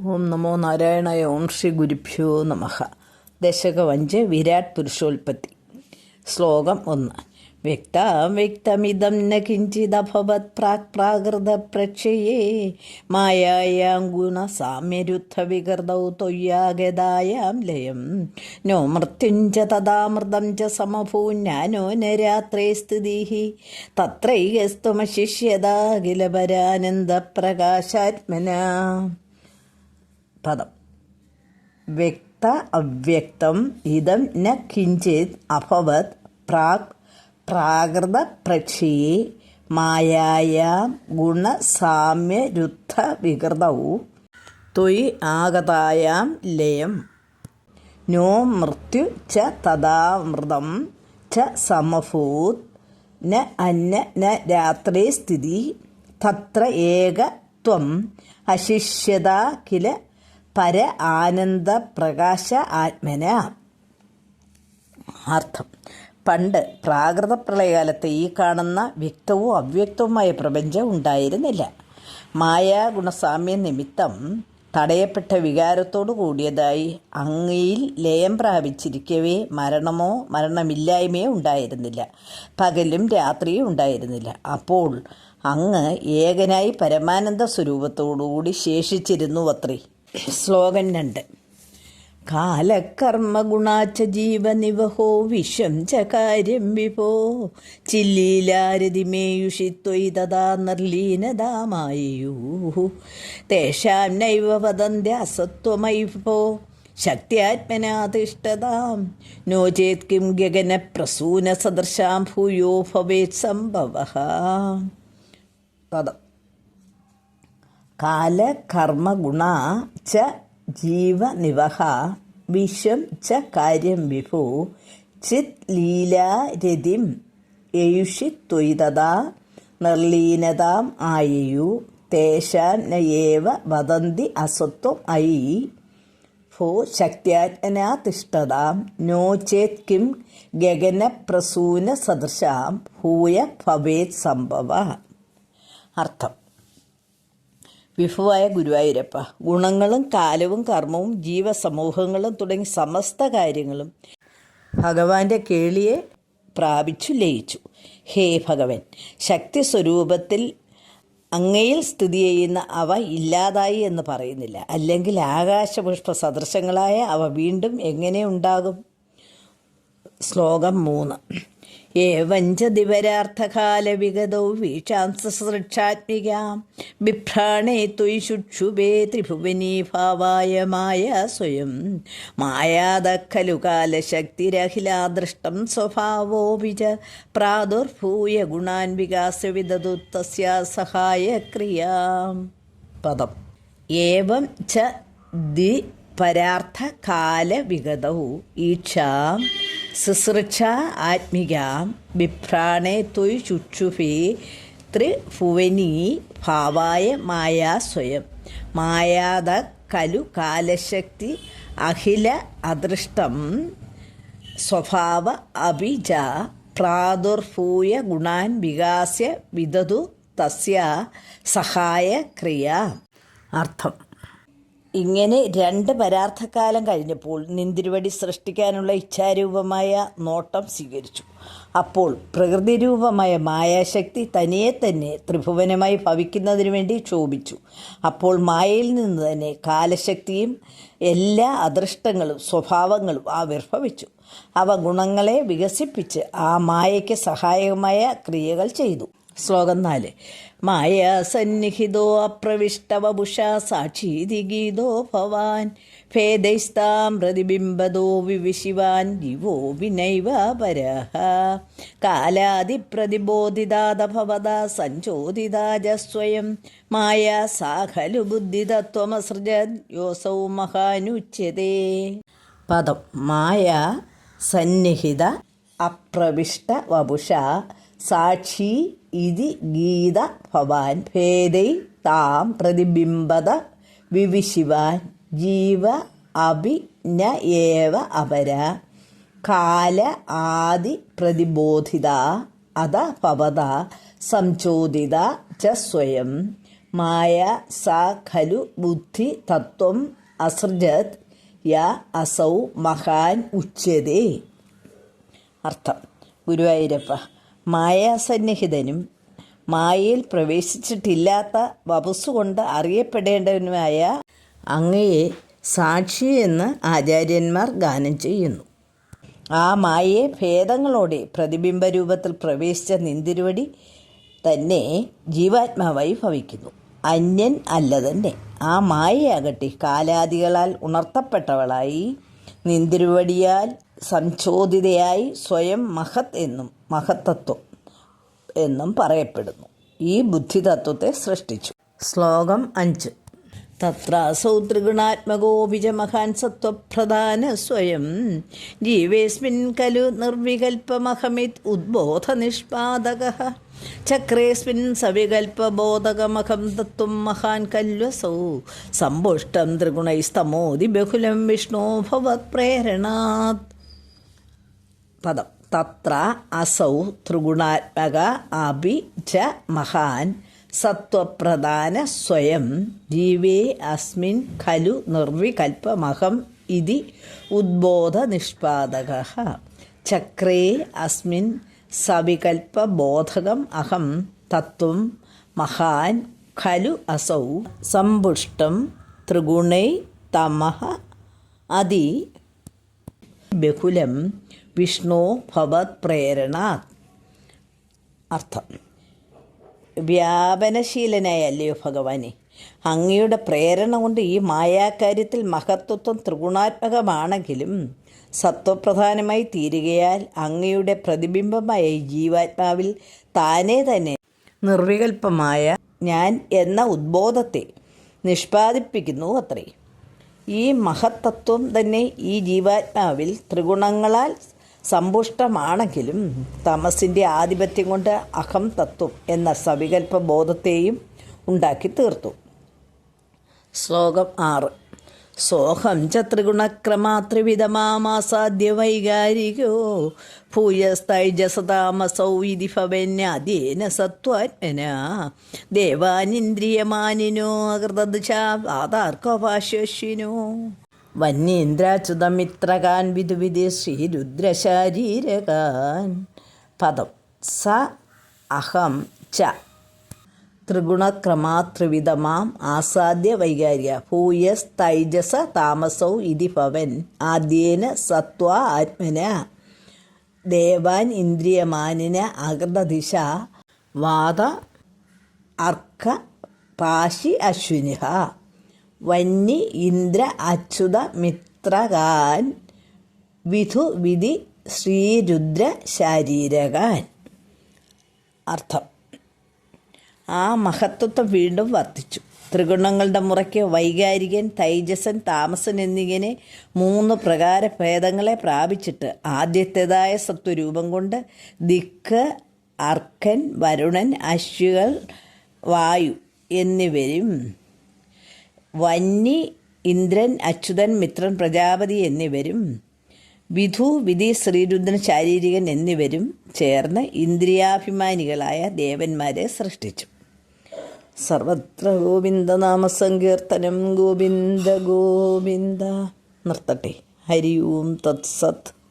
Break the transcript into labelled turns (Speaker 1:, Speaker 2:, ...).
Speaker 1: ഓം നമോ നാരായണായ ഓം ശ്രീ ഗുരുഭ്യോ നമഃ. ദശകവഞ്ച് വിരാട് പുരുഷോൽപ്പത്തി. ശ്ലോകം ഒന്ന്. വ്യക്താം വ്യക്തമിതം ന കിഞ്ചിദഭവത് പ്രാക് പ്രാകൃത പ്രക്ഷയേ. മായായാം ഗുണ സാമ്യരുദ്ധ വികൃതൗ തൊയ്യാഗതായാം ലയം. നോ മൃത്യുഞ്ച തഥാമൃതം ച സമഭൂ ഞാനോ നരാത്രേ സ്ഥിതി തത്രൈകസ്ത്വമശിഷ്യതാഖിലപരാനന്ദപ്രകാശാത്മന പദം. വ്യക്ത അവ്യക്തം ഇതം ന കിഞ്ചിത് അഭവത് പ്രാക് പ്രാകൃത പ്രക്ഷിയെ മായായാം ഗുണസാമ്യരുദ്ധ വികൃതൗ ത്വയി ആഗതായാം ലയം. നോ മൃത്യു ച തഥാമൃതം ച സമഭൂത് ന അന്ന ന രാത്രേ സ്ഥിതി തത്ര ഏകത്വം അശിഷ്യത കില പര ആനന്ദ പ്രകാശ ആത്മന. അർത്ഥം. പണ്ട് പ്രാകൃത പ്രളയകാലത്ത് ഈ കാണുന്ന വ്യക്തവും അവ്യക്തവുമായ പ്രപഞ്ചം ഉണ്ടായിരുന്നില്ല. മായാഗുണസാമ്യ നിമിത്തം തടയപ്പെട്ട വികാരത്തോടു കൂടിയതായി അങ്ങയിൽ ലയം പ്രാപിച്ചിരിക്കവേ മരണമോ മരണമില്ലായ്മയോ ഉണ്ടായിരുന്നില്ല. പകലും രാത്രിയും ഉണ്ടായിരുന്നില്ല. അപ്പോൾ അങ്ങ് ഏകനായി പരമാനന്ദ സ്വരൂപത്തോടുകൂടി ശേഷിച്ചിരുന്നു അത്രേ ശ്ലോകൻ രണ്ട് കാലകർമ്മ ഗുണാച്ച ജീവനിവഹോ വിഷം ച കാര്യം വിഭോ ചില്ലീലാരതിമേയുഷി ത്വയി തഥാ നിർലീനതാമായൂ. തേഷാം നൈവ വദന്തി അസത്വമൈഭോ. ശക്തിയാത്മനാതിഷ്ഠതാം നോ ചേത് കിം ഗഗന പ്രസൂന സദൃശാം ഭൂയോ ഭവേത് സംഭവ. പദം. കാലകർമ്മഗുണ ച ജീവനിവഹ വിശ്വം ച കാര്യം വിഭു ചിത് ലീലാരതിം യയുഷി ത്വയിതതാ നിർലീനതാം ആയയു തേശാനയേവ നയേവ വദന്തി അസത്വം ഐ. ഭോ ശക്ത്യാത്മനാ തിഷ്ടതാം നോ ചേത് കിം ഗഗനപ്രസൂന സദൃശാം ഭൂയ ഭവേത് സംഭവ. അർത്ഥം. വിഭുവായ ഗുരുവായൂരപ്പ. ഗുണങ്ങളും കാലവും കർമ്മവും ജീവസമൂഹങ്ങളും തുടങ്ങി സമസ്ത കാര്യങ്ങളും ഭഗവാന്റെ കേളിയെ പ്രാപിച്ചു ലയിച്ചു. ഹേ ഭഗവൻ ശക്തി സ്വരൂപത്തിൽ അങ്ങയിൽ സ്ഥിതി ചെയ്യുന്ന അവ ഇല്ലാതായി എന്ന് പറയുന്നില്ല. അല്ലെങ്കിൽ ആകാശപുഷ്പ സദൃശങ്ങളായ അവ വീണ്ടും എങ്ങനെ ഉണ്ടാകും? ശ്ലോകം മൂന്ന്. ഏവഞ്ച ദിവരാർത്ഥകാലവിഗതൗ വീക്ഷാംസൃക്ഷാത്മികാം ബിഭ്രാണേ ത്വയി ശുക്ഷുഭേ ത്രിഭുവനീ ഭാവായ മായ സ്വയം. മായാദഖലു കാലശക്തിരഖിലാദൃഷ്ടം സ്വഭാവോപി ച പ്രാദുർഭൂയ ഗുണാൻ വികാസ വിദതു തസ്യാ സഹായക്രിയാം പദം. ഏവം ച ദി പരാർത്ഥകാലവിഗതൗ ഈക്ഷാം ശുശ്രൂഷ ആത്മികാം ബിഭ്രാണേ ത്വയ് ചുക്ഷുഭി ത്രിഭുവനീ ഭാവായ മായാ സ്വയം. മായാത കലു കാലശക്തി അഖില അദൃഷ്ടം സ്വഭാവ അഭിജ പ്രാദുർഭൂയ ഗുണാൻ വികാസ്യ വിദതു തസ്യ സഹായ ക്രിയ. അർത്ഥം. ഇങ്ങനെ രണ്ട് പരാർത്ഥകാലം കഴിഞ്ഞപ്പോൾ നിന്തിരുവടി സൃഷ്ടിക്കാനുള്ള ഇച്ഛാരൂപമായ നോട്ടം സ്വീകരിച്ചു. അപ്പോൾ പ്രകൃതിരൂപമായ മായാശക്തി തനിയെ തന്നെ ത്രിഭുവനമായി ഭവിക്കുന്നതിനു വേണ്ടി ക്ഷോഭിച്ചു. അപ്പോൾ മായയിൽ നിന്ന് തന്നെ കാലശക്തിയും എല്ലാ അദൃഷ്ടങ്ങളും സ്വഭാവങ്ങളും ആവിർഭവിച്ചു. അവ ഗുണങ്ങളെ വികസിപ്പിച്ച് ആ മായയ്ക്ക് സഹായകമായ ക്രിയകൾ ചെയ്തു. ശ്ലോകം നാല്. മായാ സന്നിഹിതോ അപ്രവിഷ്ടവപുഷാ സാക്ഷീതി ഗീതോ ഭവാൻ. ഭേദൈസ്താം പ്രതിബിംബതോ വിവിശിവാൻ. ദിവോ വിനൈവ പരഹ. കാലാതിപ്രതിബോധിതാതഭവത സഞ്ചോദിതാജ സ്വയം മായാ സാഖലു ബുദ്ധിതത്വമസൃജ യോസൗ മഹാനുച്യതേ. പദം. മായ സന്നിഹിത അപ്രവിഷ്ട വപുഷ സാക്ഷി ഇതി ഗീത ഭവാൻ ഭേദൈ താം പ്രതിബിംബത വിവിശിവാൻ ജീവ അഭിനയേവ അപര കാല ആദി പ്രതിബോധിത അത പവത സംചോദിത ച സ്വയം മായ സ ഖലു ബുദ്ധി തത്വം അസൃജത് യ അസൗ മഹാൻ ഉച്യതേ. അർത്ഥം. ഗുരുവായൂരപ്പ മായാസന്നിഹിതനും മായയിൽ പ്രവേശിച്ചിട്ടില്ലാത്ത വപസ്സുകൊണ്ട് അറിയപ്പെടേണ്ടവനുമായ അങ്ങയെ സാക്ഷി എന്ന് ആചാര്യന്മാർ ഗാനം ചെയ്യുന്നു. ആ മായയെ ഭേദങ്ങളോടെ പ്രതിബിംബ രൂപത്തിൽ പ്രവേശിച്ച നിന്തിരുവടി തന്നെ ജീവാത്മാവായി ഭവിക്കുന്നു. അന്യൻ അല്ല തന്നെ. ആ മായയാകട്ടെ കാലാദികളാൽ ഉണർത്തപ്പെട്ടവളായി നിന്തിരുവടിയാൽ സംചോദിതയായി സ്വയം മഹത് എന്നും മഹത്തത്വം എന്നും പറയപ്പെടുന്നു. ഈ ബുദ്ധിതത്വത്തെ സൃഷ്ടിച്ചു. ശ്ലോകം അഞ്ച്. തത്രാസൗ ത്രിഗുണാത്മകോപിജ മഹാൻ സത്വപ്രധാന സ്വയം. ജീവേസ്മിൻ കലു നിർവികൽപ്പമഹമിത് ഉദ്ബോധ നിഷ്പാദക ചക്രേസ്മിൻ സവികൽപ്പബോധകമഹം തത്വം മഹാൻ കല്വസൗ. സമ്പുഷ്ടം ത്രിഗുണൈസ്തമോതി ബഹുലം വിഷ്ണോ ഭവത് പ്രേരണാത്. പദം. തത്ര അസൗ ത്രിഗുണാത്മക അഭി ച മഹാൻ സത്വപ്രധാന സ്വയം. ജീവേ അസ്മിൻ ഖലു നിർവികൽപ്പമഹം ഇതി ഉദ്ബോധനിഷ്പാദക. ചക്രേ അസ്മിൻ സവികൽപ്പബോധകം അഹം തത്വം മഹാൻ ഖലു അസൗ സമ്പുഷ്ടം ത്രിഗുണൈ തമഹ അതി ബഹുലം വിഷ്ണു ഭവത് പ്രേരണാത് അർത്ഥം. വ്യാപനശീലനായല്ലയോ ഭഗവാനെ? അങ്ങയുടെ പ്രേരണ കൊണ്ട് ഈ മായാകാര്യത്തിൽ മഹത്വത്വം ത്രിഗുണാത്മകമാണെങ്കിലും സത്വപ്രധാനമായി തീരുകയാൽ അങ്ങയുടെ പ്രതിബിംബമായ ജീവാത്മാവിൽ താനേ തന്നെ നിർവികൽപ്പമായ ഞാൻ എന്ന ഉദ്ബോധത്തെ നിഷ്പാദിപ്പിക്കുന്നു അത്രേ. ഈ മഹത്തത്വം തന്നെ ഈ ജീവാത്മാവിൽ ത്രിഗുണങ്ങളാൽ സമ്പുഷ്ടമാണെങ്കിലും തമസിന്റെ ആധിപത്യം കൊണ്ട് അഹം തത്വം എന്ന സവികൽപ്പ ബോധത്തെയും ഉണ്ടാക്കി തീർത്തു. ശ്ലോകം ആറ്. സോഹം ചത്രുഗുണക്രമാത്രിവിധമാസാദ്യ ത്രിഗുണക്രമാത്രിവിധമാസാദ്യ വൈകാരികോ ഭൂയസ്തൈജസതാമസൗ ഇതി ഭവന്യാധീന സത്വാത്മന. ദേവാനിന്ദ്രിയമാനിനോ അകൃതദുശാതാർക്കഭാഷ്യശ്വിനോ വന്യേന്ദ്രാച്യുതമിത്രകാൻ വിധുവിധി ശ്രീരുദ്രശാരീരകാൻ. പദം സ അഹം ച. ത്രിഗുണക്രമാത്രിവിധമാം ആസാദ്യ വൈകാര്യ ഭൂയസ് തൈജസ താമസൗ ഇതി ഭവൻ. ആദ്യേന സത്വ ആത്മന. ദേവാൻ ഇന്ദ്രിയമാനിന അകൃതദിശ. വാദ അർക്ക പാശി അശ്വിനിഹ. വന്നി ഇന്ദ്ര അച്യുത മിത്രകാൻ. വിധു വിധി ശ്രീരുദ്ര ശാരീരകാൻ. അർത്ഥം. ആ മഹത്വത്വം വീണ്ടും വർദ്ധിച്ചു. ത്രിഗുണങ്ങളുടെ മുറയ്ക്ക് വൈകാരികൻ തൈജസൻ താമസൻ എന്നിങ്ങനെ മൂന്ന് പ്രകാര ഭേദങ്ങളെ പ്രാപിച്ചിട്ട് ആദ്യത്തേതായ സത്വരൂപം കൊണ്ട് ദിക്ക് അർക്കൻ വരുണൻ അശ്വികൾ വായു എന്നിവരും വന്നി ഇന്ദ്രൻ അച്യുതൻ മിത്രൻ പ്രജാപതി എന്നിവരും വിധു വിധി ശ്രീരുദ്രൻ ശാരീരികൻ എന്നിവരും ചേർന്ന് ഇന്ദ്രിയാഭിമാനികളായ ദേവന്മാരെ സൃഷ്ടിച്ചു. സർവത്ര ഗോവിന്ദനാമസങ്കീർത്തനം ഗോവിന്ദ ഗോവിന്ദ. നിർത്തട്ടെ. ഹരി ഓം തത്സത്.